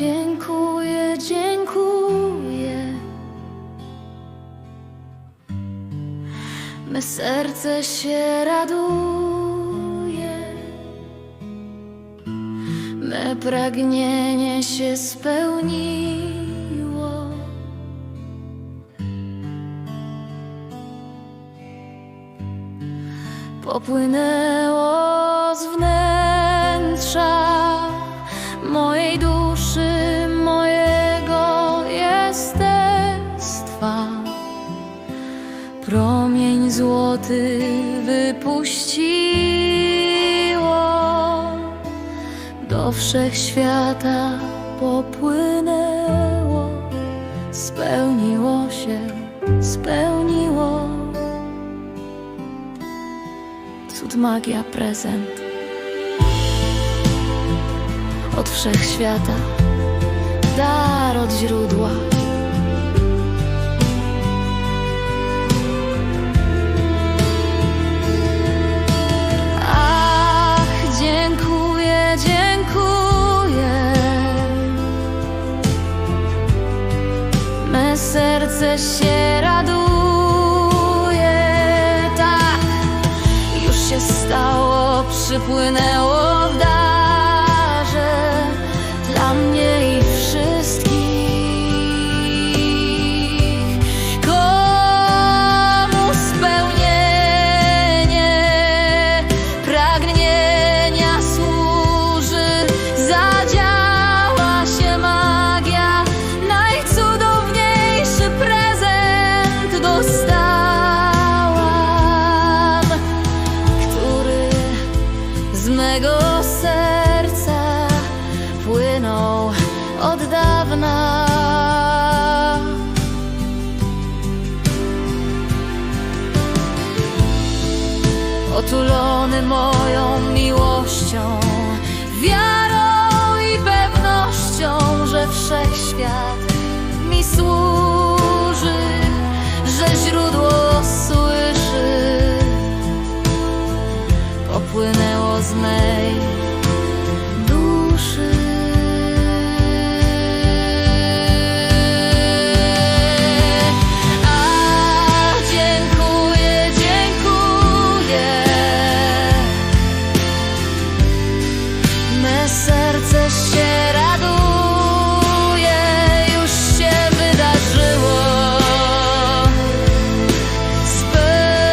dziękuję, dziękuję. Me serce się raduje, me pragnienie się spełniło. Popłynęło Złoty wypuściło, do wszechświata popłynęło, spełniło się, spełniło. Cud magia prezent od wszechświata, dar od źródła. Me serce się raduje, tak już się stało, przypłynęło z mego serca płynął od dawna. Otulony moją miłością, popłynęło z mej